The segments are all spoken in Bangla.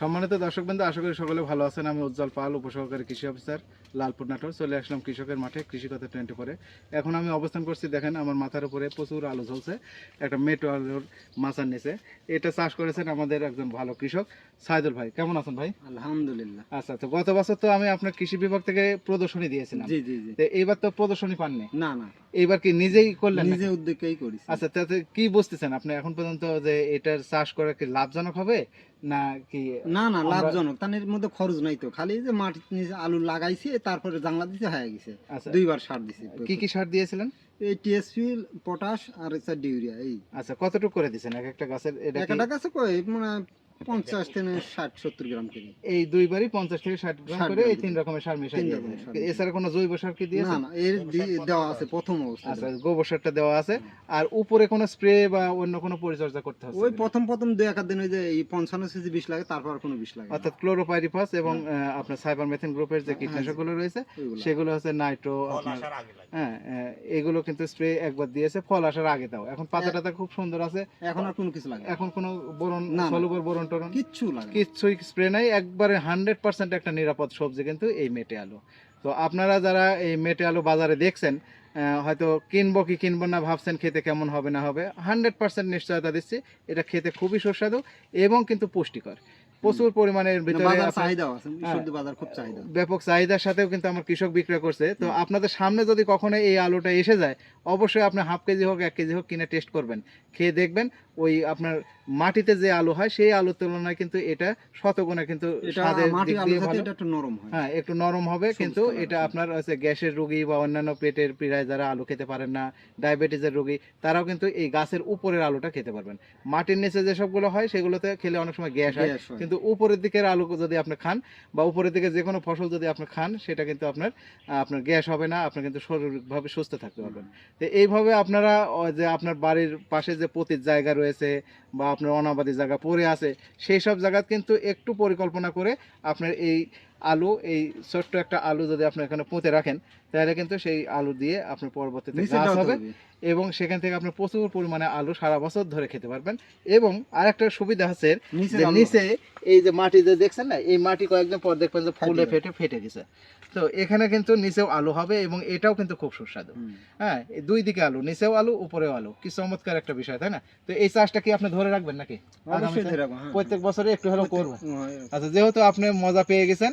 সম্মানিত দর্শক বন্ধু আশা করি সকলে ভালো আছেন। আমি উজ্জ্বল পাল উপসহকারী কৃষি অফিসার লালপুর নাটোর। চলে আসলাম কৃষকের মাঠে কৃষিকতা টোয়েন্টি ফোরে। এখন আমি অবস্থান করছি দেখেন আমার মাথার উপরে প্রচুর আলু ঝলছে একটা মেট্রো আলুর মাচার নিচে। এটা চাষ করেছেন আমাদের একজন ভালো কৃষক সাইদুল ভাই। কেমন আছেন ভাই? আলহামদুলিল্লাহ। আচ্ছা তো গত বছর তো আমি আপনার কৃষি বিভাগ থেকে প্রদর্শনী দিয়েছিলাম। জি জি জি। এইবার তো প্রদর্শনী পাননি? না না। এইবার কি নিজেই করলেন নিজে উদ্যোগেই করি আচ্ছা তাতে কি বুঝতেছেন আপনি এখন পর্যন্ত যে এটার চাষ করা কি লাভজনক হবে? না কি না না লাভজনক। তার মধ্যে খরচ নাই তো। খালি যে মাটি নিচে আলু লাগাইছি তারপরে জানলা দিতে হয়ে গেছে। আচ্ছা। দুইবার সার দিছি। কি কি সার দিয়েছিলেন? এই টিএসপি পটাশ আর ইউরিয়া এই। আচ্ছা কতটুকু করে দিছেন? এক একটা গাছের এটা একটা গাছে কই মানে পঞ্চাশ থেকে ষাট সত্তর গ্রাম করে এই দুইবারই পঞ্চাশ থেকে ষাট গ্রাম করে এই তিন রকমের সার মিশাই এছাড়া কোনো জৈব সার কি না দিয়েছেন না এর দেওয়া আছে প্রথম অবস্থা আচ্ছা গোবর সারটা দেওয়া আছে। আর উপরে কোনো স্প্রে বা অন্য কোনো পরিচর্যা করতে হচ্ছে ওই প্রথম প্রথম দুই এক দিন ওই যে এই পঞ্চান্ন সিজি বিষ লাগে তারপর কোনো বিষ লাগে না। অর্থাৎ ক্লোরোপাইরিফাস এবং আপনার সাইবারমেথিন গ্রুপের যে কীটনাশকগুলো রয়েছে সেগুলো হচ্ছে নাইট্রো হ্যাঁ এগুলো কিন্তু স্প্রে একবার দিয়েছে ফল আসার আগে দাও। এখন পাতা টাতা খুব সুন্দর আছে। এখন আর কোনো কিছু লাগে এখন কোনো বোরন। সলুবর বোরন টোরন কিচ্ছু লাগে স্প্রে নাই একবারে হান্ড্রেড পার্সেন্ট একটা নিরাপদ সবজি কিন্তু এই মেটে আলু। তো আপনারা যারা এই মেটে আলু বাজারে দেখছেন হয়তো কিনবো কি কিনবো না ভাবছেন খেতে কেমন হবে না হবে হান্ড্রেড পার্সেন্ট নিশ্চয়তা দিচ্ছি। এটা খেতে খুবই সুস্বাদু এবং কিন্তু পুষ্টিকর। প্রচুর আছে হ্যাঁ। ব্যাপক চাহিদার সাথেও কিন্তু আমার কৃষক বিক্রয় করছে। তো আপনাদের সামনে যদি কখনো এই আলুটা এসে যায় অবশ্যই আপনি হাফ কেজি হোক এক কেজি হোক কিনে টেস্ট করবেন। খেয়ে দেখবেন ওই আপনার মাটিতে যে আলু হয় সেই আলুর তুলনায় কিন্তু এটা শতগুণে কিন্তু হয়। হ্যাঁ একটু নরম হবে কিন্তু এটা আপনার হচ্ছে গ্যাসের রোগী বা অন্যান্য পেটের পীড়ায় যারা আলু খেতে পারেন না ডায়াবেটিসের রোগী তারাও কিন্তু এই গাছের উপরের আলুটা খেতে পারবেন। মাটির নিচে যেসবগুলো হয় সেগুলোতে খেলে অনেক সময় গ্যাস হয়। কিন্তু উপরের দিকের আলু যদি আপনি খান বা উপরের দিকে যে কোনো ফসল যদি আপনি খান সেটা কিন্তু আপনার আপনার গ্যাস হবে না আপনি কিন্তু শারীরিকভাবে সুস্থ থাকতে পারবেন। তো এইভাবে আপনারা যে আপনার বাড়ির পাশে যে পতির জায়গা রয়েছে বা আপনার অনাবাদি জায়গা পড়ে আছে সেই সব জায়গা কিন্তু একটু পরিকল্পনা করে আপনার এই আলু এই ছোট্ট একটা আলু যদি আপনি এখানে পুঁতে রাখেন তাহলে কিন্তু সেই আলু দিয়ে আপনার পরবর্তীতে গাছ হবে। এবং সেখান থেকে আপনি প্রচুর পরিমাণে আলু সারা বছর ধরে খেতে পারবেন। এবং আরেকটা সুবিধা আছে নিচে যে নিচে এই যে মাটি যে দেখছেন না এই মাটি কয়েকদিন পর দেখবেন যে ফুলে ফেটে ফেটে গেছে। তো এখানে কিন্তু নিচেও আলু হবে এবং এটাও কিন্তু খুব সুস্বাদু। হ্যাঁ দুই দিকে আলু নিচেও আলু উপরেও আলু। কি চমৎকার একটা বিষয় তাই না? তো এই চাষটা কি আপনি ধরে রাখবেন নাকি? হ্যাঁ। প্রত্যেক বছরে একটু হলেও করবেন আচ্ছা যেহেতু আপনি মজা পেয়ে গেছেন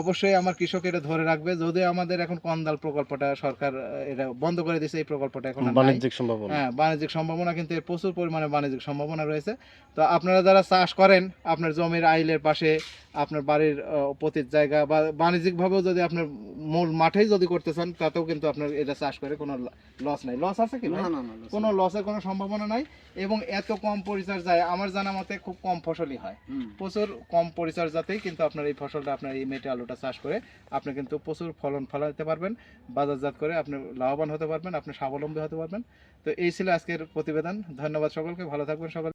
অবশ্যই আমার কৃষক এটা ধরে রাখবে। যদিও আমাদের এখন কন্দাল প্রকল্পটা সরকার এটা বন্ধ করে দিয়েছে এই প্রকল্পটা এখন আর নাই। বাণিজ্যিক সম্ভাবনা। হ্যাঁ বাণিজ্যিক সম্ভাবনা কিন্তু এর প্রচুর পরিমাণে বাণিজ্যিক সম্ভাবনা রয়েছে। তো আপনারা যারা চাষ করেন আপনার জমির আইলের পাশে আপনার বাড়ির পতির জায়গা বা বাণিজ্যিকভাবেও যদি আপনার মূল মাঠেই যদি করতে চান তাতেও কিন্তু আপনার এটা চাষ করে কোনো লস নাই। লস আছে কি না, কোনো লসের কোনো সম্ভাবনা নাই এবং এত কম পরিচর্যায় আমার জানা মতে খুব কম ফসলই হয়। প্রচুর কম পরিচর্যাতেই কিন্তু আপনার এই ফসলটা আপনার এই মেটে আলুটা চাষ করে আপনি কিন্তু প্রচুর ফলন ফলাতে পারবেন, বাজারজাত করে আপনি লাভবান হতে পারবেন, আপনি স্বাবলম্বী হতে পারবেন। তো এই ছিল আজকের প্রতিবেদন। ধন্যবাদ সকলকে, ভালো থাকবেন সকল।